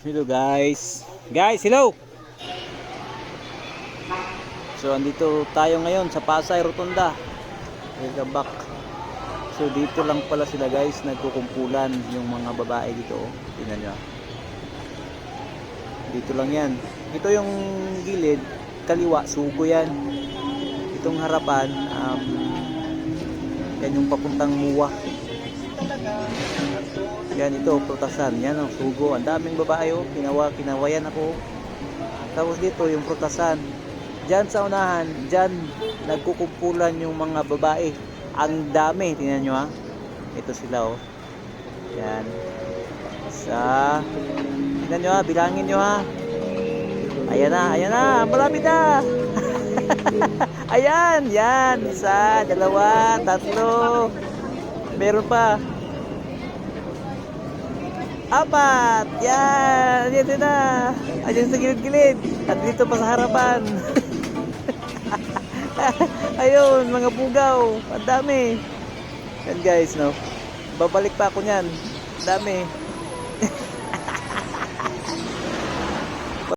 Hello guys. Guys, hello. So andito tayo ngayon sa Pasay Rotunda. Welcome back. So dito lang pala sila guys nagkukumpulan yung mga babae dito. Tingnan nyo. Dito lang yan. Ito yung gilid, kaliwa, sugo yan. Itong harapan, um, yan yung papuntang muwa. Yan ito, prutasan. Yan ang sugo. Ang daming babae oh. Kinawa, kinawayan ako. Tapos dito yung prutasan. Diyan sa unahan, diyan nagkukumpulan yung mga babae. Ang dami, tingnan nyo ha. Ito sila oh. Yan. Sa Tingnan nyo ha, bilangin nyo ha. Ayan na, ayan na, malapit na. ayan, yan. Isa, dalawa, tatlo. Meron pa. Apat! Yan! Yan na! Ayan sa gilid-gilid. At dito pa sa harapan. Ayun, mga bugaw. Ang dami. Yan guys, no? Babalik pa ako niyan. Ang dami.